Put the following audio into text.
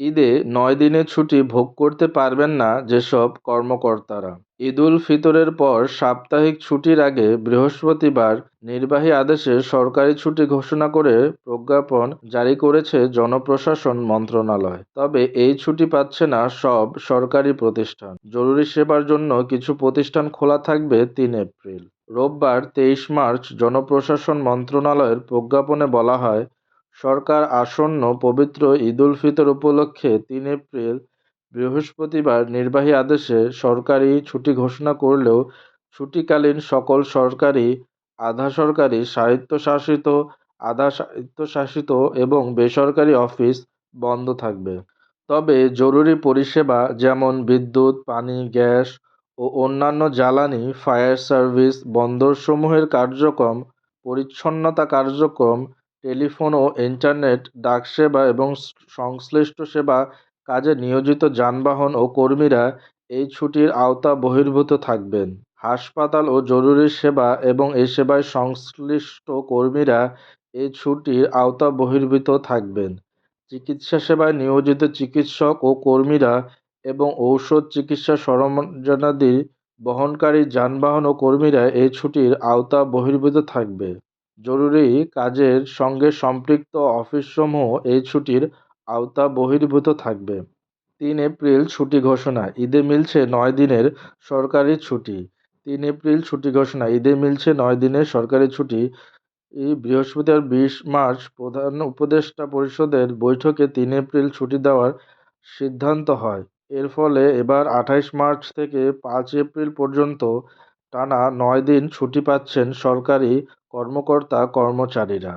ঈদে নয় দিনের ছুটি ভোগ করতে পারবেন না যেসব কর্মকর্তারা। ঈদুল ফিতরের পর সাপ্তাহিক ছুটির আগে বৃহস্পতিবার নির্বাহী আদেশে সরকারি ছুটি ঘোষণা করে প্রজ্ঞাপন জারি করেছে জনপ্রশাসন মন্ত্রণালয়। তবে এই ছুটি পাচ্ছে না সব সরকারি প্রতিষ্ঠান। জরুরি সেবার জন্য কিছু প্রতিষ্ঠান খোলা থাকবে তিন এপ্রিল। রোববার তেইশ মার্চ জনপ্রশাসন মন্ত্রণালয়ের প্রজ্ঞাপনে বলা হয় সরকার আসন্ন পবিত্র ঈদুল ফিতর উপলক্ষে তিন এপ্রিল বৃহস্পতিবার নির্বাহী আদেশে সরকারি ছুটি ঘোষণা করলেও ছুটিকালীন সকল সরকারি, আধা সরকারি স্বায়ত্তশাসিত, আধা স্বায়ত্তশাসিত এবং বেসরকারি অফিস বন্ধ থাকবে। তবে জরুরি পরিষেবা যেমন বিদ্যুৎ, পানি, গ্যাস ও অন্যান্য জ্বালানি, ফায়ার সার্ভিস বন্দরসমূহের কার্যক্রম, পরিচ্ছন্নতা কার্যক্রম টেলিফোন ও ইন্টারনেট, ডাক সেবা এবং সংশ্লিষ্ট সেবা কাজে নিয়োজিত যানবাহন ও কর্মীরা এই ছুটির আওতা বহির্ভূত থাকবেন। হাসপাতাল ও জরুরি সেবা এবং এই সেবায় সংশ্লিষ্ট কর্মীরা এই ছুটির আওতা বহির্ভূত থাকবেন। চিকিৎসা সেবায় নিয়োজিত চিকিৎসক ও কর্মীরা এবং ঔষধ চিকিৎসা সরঞ্জামাদি বহনকারী যানবাহন ও কর্মীরা এই ছুটির আওতা বহির্ভূত থাকবে। জরুরি কাজের সঙ্গে সম্পৃক্ত অফিসসমূহ এই ছুটির আওতা বহির্ভূত থাকবে। তিন এপ্রিল ছুটি ঘোষণা, ঈদে মিলছে নয় দিনের সরকারি ছুটি। তিন এপ্রিল ছুটি ঘোষণা, ঈদে মিলছে নয় দিনের সরকারি ছুটি। বৃহস্পতিবার বিশ মার্চ প্রধান উপদেষ্টা পরিষদের বৈঠকে তিন এপ্রিল ছুটি দেওয়ার সিদ্ধান্ত হয়। এর ফলে এবার আঠাইশ মার্চ থেকে পাঁচ এপ্রিল পর্যন্ত টানা নয় দিন ছুটি পাচ্ছেন সরকারি কর্মকর্তা কর্মচারীরা।